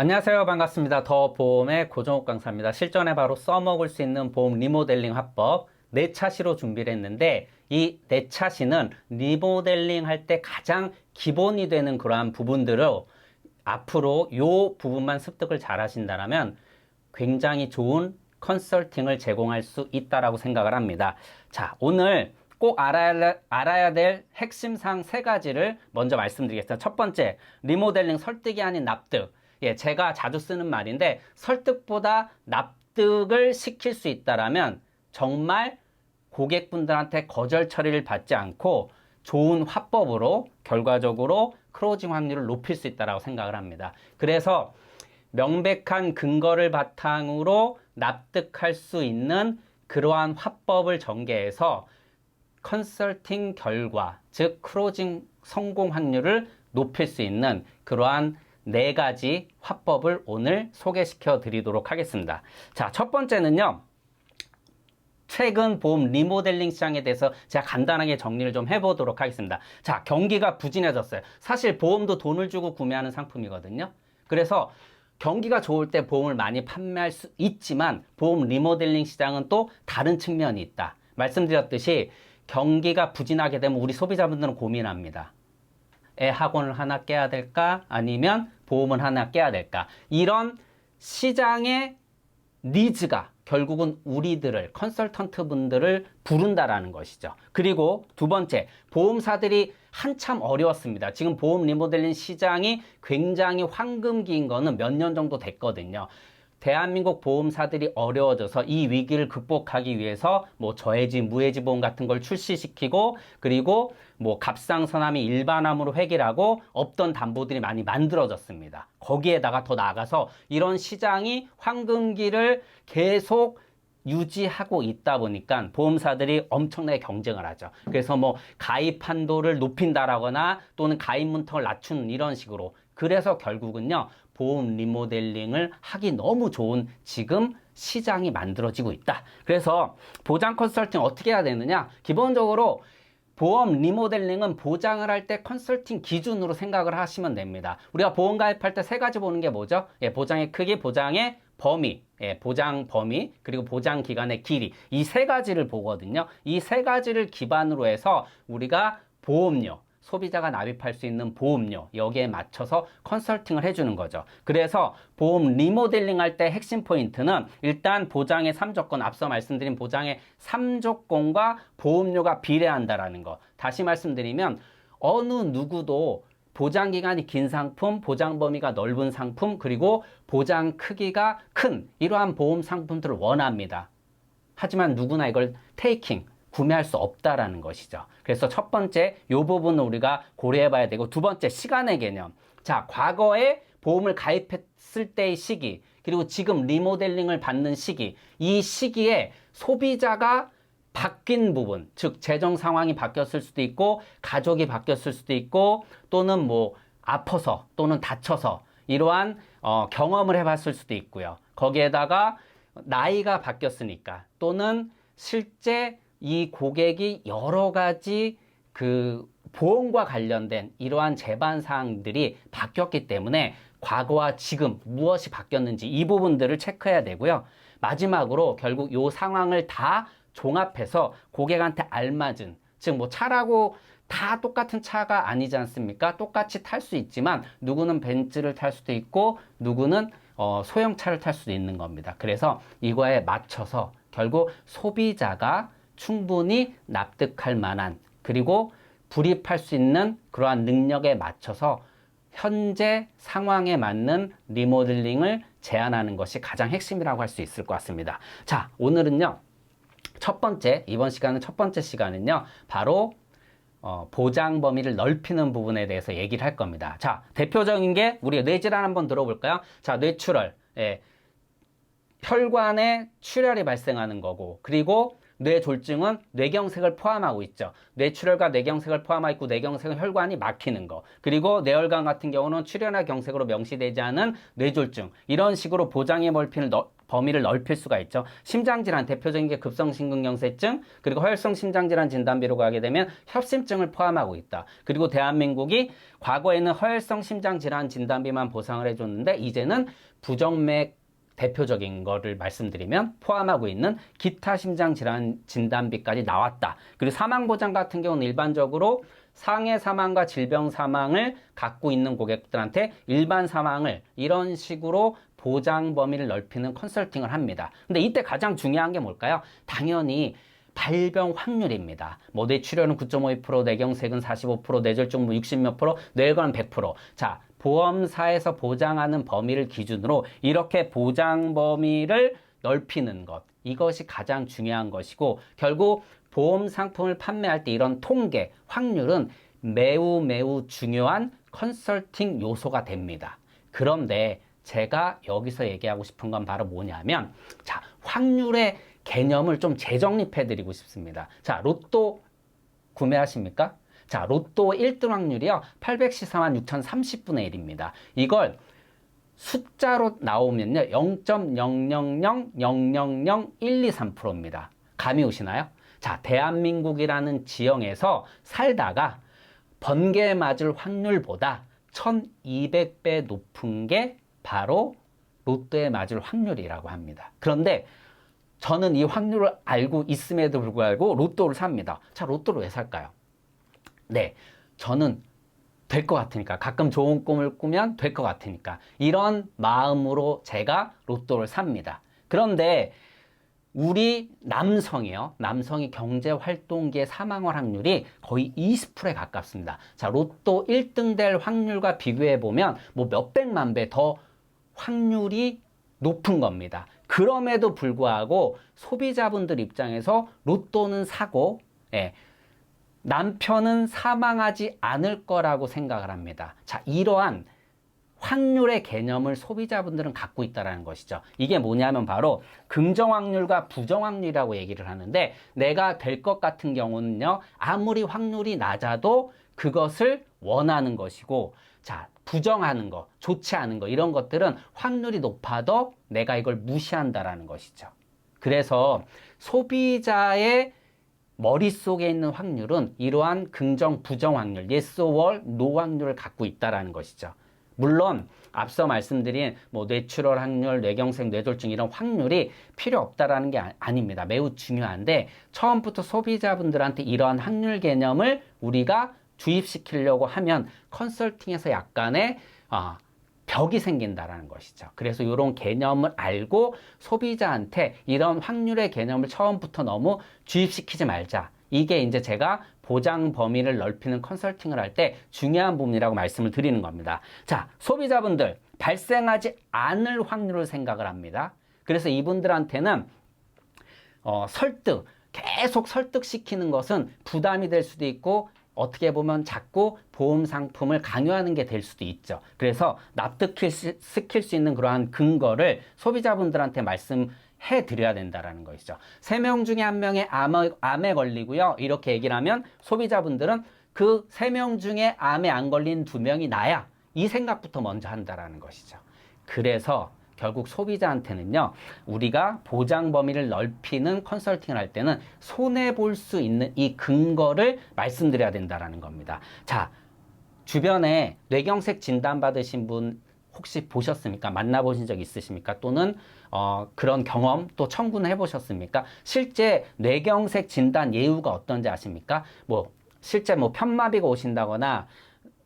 안녕하세요. 반갑습니다. 더 보험의 고정욱 강사입니다. 실전에 바로 써먹을 수 있는 보험 리모델링 화법 네 차시로 준비를 했는데 이네 차시는 리모델링 할 때 가장 기본이 되는 그러한 부분들을 앞으로 요 부분만 습득을 잘 하신다면 굉장히 좋은 컨설팅을 제공할 수 있다라고 생각을 합니다. 자, 오늘 꼭 알아야, 알아야 될 핵심 사항 세 가지를 먼저 말씀드리겠습니다. 첫 번째, 리모델링 설득이 아닌 납득. 예, 제가 자주 쓰는 말인데 설득보다 납득을 시킬 수 있다라면 정말 고객분들한테 거절 처리를 받지 않고 좋은 화법으로 결과적으로 크로징 확률을 높일 수 있다라고 생각을 합니다. 그래서 명백한 근거를 바탕으로 납득할 수 있는 그러한 화법을 전개해서 컨설팅 결과, 즉 크로징 성공 확률을 높일 수 있는 그러한 네 가지 화법을 오늘 소개시켜 드리도록 하겠습니다. 자, 첫 번째는요. 최근 보험 리모델링 시장에 대해서 제가 간단하게 정리를 좀 해보도록 하겠습니다. 자, 경기가 부진해졌어요. 사실 보험도 돈을 주고 구매하는 상품이거든요. 그래서 경기가 좋을 때 보험을 많이 판매할 수 있지만 보험 리모델링 시장은 또 다른 측면이 있다. 말씀드렸듯이 경기가 부진하게 되면 우리 소비자분들은 고민합니다. 애 학원을 하나 깨야 될까? 아니면 보험을 하나 깨야 될까? 이런 시장의 니즈가 결국은 우리들을 컨설턴트 분들을 부른다라는 것이죠. 그리고 두 번째, 보험사들이 한참 어려웠습니다. 지금 보험 리모델링 시장이 굉장히 황금기인 거는 몇 년 정도 됐거든요. 대한민국 보험사들이 어려워져서 이 위기를 극복하기 위해서 뭐 저해지, 무해지 보험 같은 걸 출시시키고 그리고 뭐 갑상선암이 일반암으로 회귀하고 없던 담보들이 많이 만들어졌습니다. 거기에다가 더 나아가서 이런 시장이 황금기를 계속 유지하고 있다 보니까 보험사들이 엄청나게 경쟁을 하죠. 그래서 뭐 가입 한도를 높인다라거나 또는 가입 문턱을 낮추는 이런 식으로 그래서 결국은요 보험 리모델링을 하기 너무 좋은 지금 시장이 만들어지고 있다. 그래서 보장 컨설팅 어떻게 해야 되느냐? 기본적으로 보험 리모델링은 보장을 할 때 컨설팅 기준으로 생각을 하시면 됩니다. 우리가 보험 가입할 때 세 가지 보는 게 뭐죠? 예, 보장의 크기, 보장의 범위, 예, 보장 범위, 그리고 보장 기간의 길이. 이 세 가지를 보거든요. 이 세 가지를 기반으로 해서 우리가 보험료, 소비자가 납입할 수 있는 보험료 여기에 맞춰서 컨설팅을 해주는 거죠. 그래서 보험 리모델링 할 때 핵심 포인트는 일단 보장의 3조건 앞서 말씀드린 보장의 3조건과 보험료가 비례한다라는 거. 다시 말씀드리면 어느 누구도 보장 기간이 긴 상품, 보장 범위가 넓은 상품, 그리고 보장 크기가 큰 이러한 보험 상품들을 원합니다. 하지만 누구나 이걸 테이킹 구매할 수 없다라는 것이죠. 그래서 첫 번째 이 부분을 우리가 고려해 봐야 되고 두 번째 시간의 개념. 자, 과거에 보험을 가입했을 때의 시기 그리고 지금 리모델링을 받는 시기 이 시기에 소비자가 바뀐 부분, 즉 재정 상황이 바뀌었을 수도 있고 가족이 바뀌었을 수도 있고 또는 뭐 아파서 또는 다쳐서 이러한 어, 경험을 해봤을 수도 있고요. 거기에다가 나이가 바뀌었으니까 또는 실제 이 고객이 여러 가지 그 보험과 관련된 이러한 재반 사항들이 바뀌었기 때문에 과거와 지금 무엇이 바뀌었는지 이 부분들을 체크해야 되고요. 마지막으로 결국 이 상황을 다 종합해서 고객한테 알맞은 즉 뭐 차라고 다 똑같은 차가 아니지 않습니까? 똑같이 탈 수 있지만 누구는 벤츠를 탈 수도 있고 누구는 어, 소형차를 탈 수도 있는 겁니다. 그래서 이거에 맞춰서 결국 소비자가 충분히 납득할 만한 그리고 불입할 수 있는 그러한 능력에 맞춰서 현재 상황에 맞는 리모델링을 제안하는 것이 가장 핵심이라고 할 수 있을 것 같습니다. 자, 오늘은요. 첫 번째, 이번 시간은 첫 번째 시간은요. 바로 어, 보장 범위를 넓히는 부분에 대해서 얘기를 할 겁니다. 자, 대표적인 게 우리 뇌질환 한번 들어볼까요? 자, 뇌출혈. 예. 혈관에 출혈이 발생하는 거고, 그리고 뇌 졸중은 뇌경색을 포함하고 있죠. 뇌출혈과 뇌경색을 포함하고 있고 뇌경색은 혈관이 막히는 거. 그리고 뇌혈관 같은 경우는 출혈이나 경색으로 명시되지 않은 뇌졸중. 이런 식으로 보장의 멀피를 넓, 범위를 넓힐 수가 있죠. 심장질환 대표적인 게 급성심근경색증 그리고 허혈성 심장질환 진단비로 가게 되면 협심증을 포함하고 있다. 그리고 대한민국이 과거에는 허혈성 심장질환 진단비만 보상을 해줬는데 이제는 부정맥 대표적인 거를 말씀드리면 포함하고 있는 기타 심장 질환 진단비까지 나왔다. 그리고 사망 보장 같은 경우는 일반적으로 상해 사망과 질병 사망을 갖고 있는 고객들한테 일반 사망을 이런 식으로 보장 범위를 넓히는 컨설팅을 합니다. 근데 이때 가장 중요한 게 뭘까요? 당연히 발병 확률입니다. 뭐 뇌출혈은 9.52%, 뇌경색은 45%, 뇌졸중 뭐 60몇 프로, 뇌관 100%. 자, 보험사에서 보장하는 범위를 기준으로 이렇게 보장 범위를 넓히는 것. 이것이 가장 중요한 것이고 결국 보험 상품을 판매할 때 이런 통계, 확률은 매우 매우 중요한 컨설팅 요소가 됩니다. 그런데 제가 여기서 얘기하고 싶은 건 바로 뭐냐면 자, 확률의 개념을 좀 재정립해 드리고 싶습니다. 자, 로또 구매하십니까? 자, 로또 1등 확률이요. 814만 6,030분의 1입니다. 이걸 숫자로 나오면요. 0.0000000123%입니다. 감이 오시나요? 자, 대한민국이라는 지형에서 살다가 번개에 맞을 확률보다 1200배 높은 게 바로 로또에 맞을 확률이라고 합니다. 그런데 저는 이 확률을 알고 있음에도 불구하고 로또를 삽니다. 자, 로또를 왜 살까요? 네, 저는 될 것 같으니까 가끔 좋은 꿈을 꾸면 될 것 같으니까 이런 마음으로 제가 로또를 삽니다. 그런데 우리 남성이요. 남성이 경제 활동기에 사망할 확률이 거의 20%에 가깝습니다. 자, 로또 1등 될 확률과 비교해 보면 뭐 몇백만 배 더 확률이 높은 겁니다. 그럼에도 불구하고 소비자분들 입장에서 로또는 사고, 예, 남편은 사망하지 않을 거라고 생각을 합니다. 자, 이러한 확률의 개념을 소비자분들은 갖고 있다는 것이죠. 이게 뭐냐면 바로 긍정 확률과 부정 확률이라고 얘기를 하는데 내가 될 것 같은 경우는요. 아무리 확률이 낮아도 그것을 원하는 것이고 자, 부정하는 거, 좋지 않은 거 이런 것들은 확률이 높아도 내가 이걸 무시한다라는 것이죠. 그래서 소비자의 머릿속에 있는 확률은 이러한 긍정, 부정 확률, yes or no 확률을 갖고 있다라는 것이죠. 물론 앞서 말씀드린 뭐 뇌출혈 확률, 뇌경색, 뇌졸중 이런 확률이 필요 없다라는 게 아, 닙니다 매우 중요한데 처음부터 소비자분들한테 이러한 확률 개념을 우리가 주입시키려고 하면 컨설팅에서 약간의 어, 벽이 생긴다라는 것이죠. 그래서 이런 개념을 알고 소비자한테 이런 확률의 개념을 처음부터 너무 주입시키지 말자. 이게 이제 제가 보장 범위를 넓히는 컨설팅을 할 때 중요한 부분이라고 말씀을 드리는 겁니다. 자, 소비자분들 발생하지 않을 확률을 생각을 합니다. 그래서 이분들한테는 어, 설득, 계속 설득시키는 것은 부담이 될 수도 있고 어떻게 보면 자꾸 보험 상품을 강요하는 게 될 수도 있죠. 그래서 납득시킬 수 있는 그러한 근거를 소비자분들한테 말씀 해 드려야 된다라는 것이죠. 세 명 중에 한 명의 암에, 암에 걸리고요. 이렇게 얘기를 하면 소비자분들은 그 세 명 중에 암에 안 걸린 두 명이 나야. 이 생각부터 먼저 한다라는 것이죠. 그래서 결국 소비자한테는요, 우리가 보장 범위를 넓히는 컨설팅을 할 때는 손해 볼 수 있는 이 근거를 말씀드려야 된다라는 겁니다. 자, 주변에 뇌경색 진단 받으신 분 혹시 보셨습니까? 만나보신 적 있으십니까? 또는 어, 그런 경험 또 청구는 해보셨습니까? 실제 뇌경색 진단 예우가 어떤지 아십니까? 뭐 실제 뭐 편마비가 오신다거나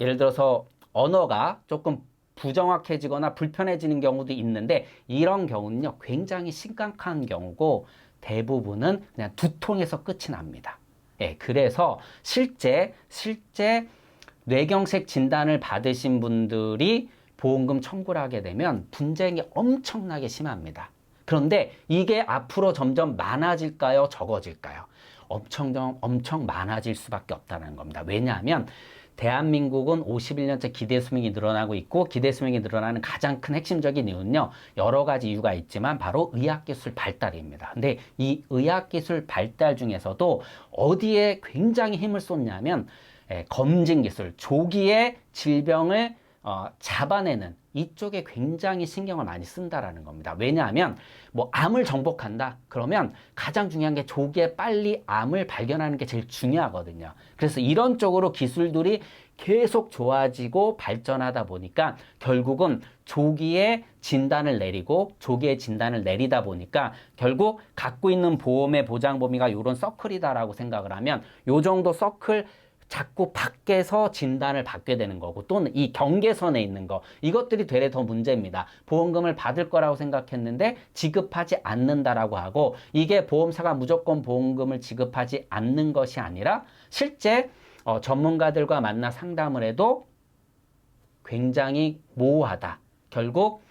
예를 들어서 언어가 조금 부정확해지거나 불편해지는 경우도 있는데 이런 경우는요 굉장히 심각한 경우고 대부분은 그냥 두통에서 끝이 납니다. 예, 그래서 실제 실제 뇌경색 진단을 받으신 분들이 보험금 청구를 하게 되면 분쟁이 엄청나게 심합니다. 그런데 이게 앞으로 점점 많아질까요? 적어질까요? 엄청, 엄청 많아질 수밖에 없다는 겁니다. 왜냐하면 대한민국은 51년째 기대 수명이 늘어나고 있고 기대 수명이 늘어나는 가장 큰 핵심적인 이유는요. 여러 가지 이유가 있지만 바로 의학기술 발달입니다. 근데 이 의학기술 발달 중에서도 어디에 굉장히 힘을 쏟냐면 예, 검진 기술, 조기에 질병을 어, 잡아내는 이쪽에 굉장히 신경을 많이 쓴다라는 겁니다. 왜냐하면 뭐 암을 정복한다 그러면 가장 중요한 게 조기에 빨리 암을 발견하는 게 제일 중요하거든요. 그래서 이런 쪽으로 기술들이 계속 좋아지고 발전하다 보니까 결국은 조기에 진단을 내리고 조기에 진단을 내리다 보니까 결국 갖고 있는 보험의 보장 범위가 이런 서클이다라고 생각을 하면 요 정도 서클 자꾸 밖에서 진단을 받게 되는 거고 또는 이 경계선에 있는 거 이것들이 되레 더 문제입니다. 보험금을 받을 거라고 생각했는데 지급하지 않는다라고 하고 이게 보험사가 무조건 보험금을 지급하지 않는 것이 아니라 실제 어, 전문가들과 만나 상담을 해도 굉장히 모호하다. 결국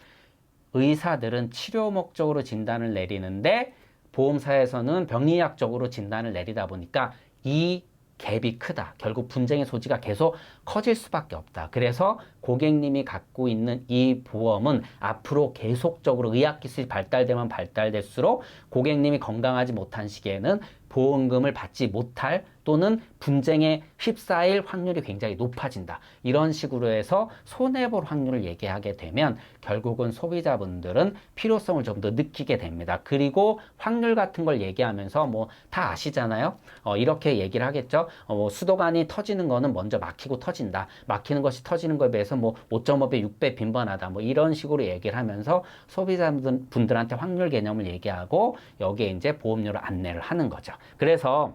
의사들은 치료 목적으로 진단을 내리는데 보험사에서는 병리학적으로 진단을 내리다 보니까 이 갭이 크다. 결국 분쟁의 소지가 계속 커질 수밖에 없다. 그래서 고객님이 갖고 있는 이 보험은 앞으로 계속적으로 의학 기술이 발달되면 발달될수록 고객님이 건강하지 못한 시기에는 보험금을 받지 못할 또는 분쟁에 휩싸일 확률이 굉장히 높아진다. 이런 식으로 해서 손해볼 확률을 얘기하게 되면 결국은 소비자분들은 필요성을 좀 더 느끼게 됩니다. 그리고 확률 같은 걸 얘기하면서 뭐 다 아시잖아요. 어, 이렇게 얘기를 하겠죠. 어, 뭐 수도관이 터지는 거는 먼저 막히고 터진다. 막히는 것이 터지는 것에 비해서 뭐 5.5배, 6배 빈번하다. 뭐 이런 식으로 얘기를 하면서 소비자분들한테 확률 개념을 얘기하고 여기에 이제 보험료를 안내를 하는 거죠. 그래서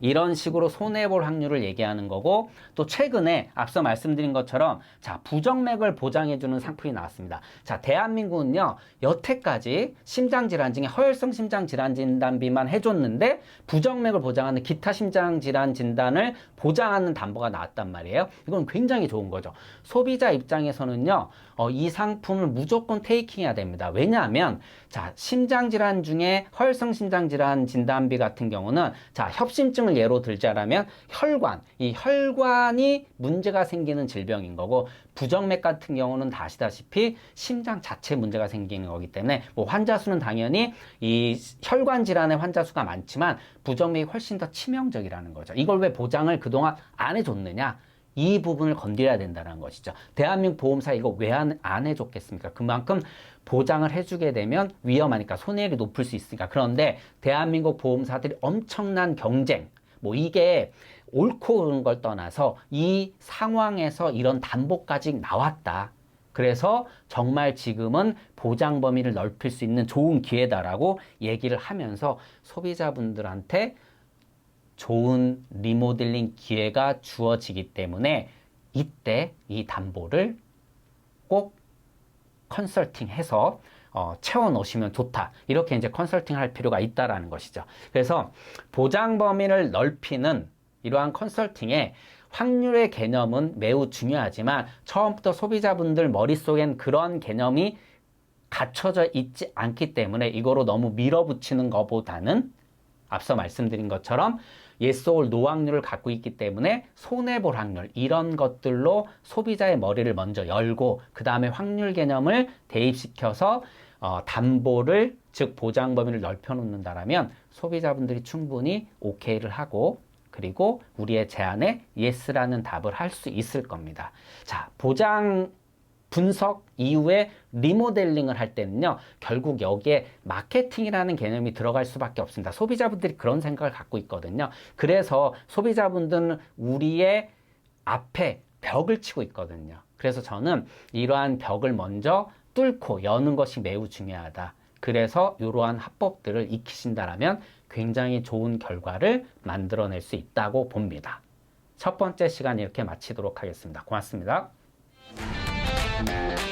이런 식으로 손해볼 확률을 얘기하는 거고 또 최근에 앞서 말씀드린 것처럼 자 부정맥을 보장해주는 상품이 나왔습니다. 자 대한민국은요 여태까지 심장질환 중에 허혈성 심장질환 진단비만 해줬는데 부정맥을 보장하는 기타 심장질환 진단을 보장하는 담보가 나왔단 말이에요. 이건 굉장히 좋은 거죠. 소비자 입장에서는요 어, 이 상품을 무조건 테이킹해야 됩니다. 왜냐하면 자 심장질환 중에 허혈성 심장질환 진단비 같은 경우는 자 협심증을 예로 들자라면 혈관 이 혈관이 문제가 생기는 질병인 거고 부정맥 같은 경우는 다 아시다시피 심장 자체 문제가 생기는 거기 때문에 뭐 환자 수는 당연히 이 혈관 질환의 환자 수가 많지만 부정맥이 훨씬 더 치명적이라는 거죠. 이걸 왜 보장을 그동안 안 해줬느냐? 이 부분을 건드려야 된다는 것이죠. 대한민국 보험사 이거 왜 안 해줬겠습니까? 그만큼 보장을 해주게 되면 위험하니까 손해율이 높을 수 있으니까. 그런데 대한민국 보험사들이 엄청난 경쟁, 뭐 이게 옳고 그른 걸 떠나서 이 상황에서 이런 담보까지 나왔다. 그래서 정말 지금은 보장 범위를 넓힐 수 있는 좋은 기회다라고 얘기를 하면서 소비자분들한테 좋은 리모델링 기회가 주어지기 때문에 이때 이 담보를 꼭 컨설팅 해서 어, 채워 놓으시면 좋다. 이렇게 이제 컨설팅 할 필요가 있다라는 것이죠. 그래서 보장 범위를 넓히는 이러한 컨설팅에 확률의 개념은 매우 중요하지만 처음부터 소비자분들 머릿속엔 그런 개념이 갖춰져 있지 않기 때문에 이거로 너무 밀어붙이는 것보다는 앞서 말씀드린 것처럼 yes or no 확률을 갖고 있기 때문에 손해볼 확률 이런 것들로 소비자의 머리를 먼저 열고 그 다음에 확률 개념을 대입시켜서 어, 담보를 즉 보장 범위를 넓혀 놓는다라면 소비자분들이 충분히 오케이를 하고 그리고 우리의 제안에 yes라는 답을 할 수 있을 겁니다. 자, 보장 분석 이후에 리모델링을 할 때는요, 결국 여기에 마케팅이라는 개념이 들어갈 수밖에 없습니다. 소비자분들이 그런 생각을 갖고 있거든요. 그래서 소비자분들은 우리의 앞에 벽을 치고 있거든요. 그래서 저는 이러한 벽을 먼저 뚫고 여는 것이 매우 중요하다. 그래서 이러한 합법들을 익히신다라면 굉장히 좋은 결과를 만들어낼 수 있다고 봅니다. 첫 번째 시간 이렇게 마치도록 하겠습니다. 고맙습니다. Thank you.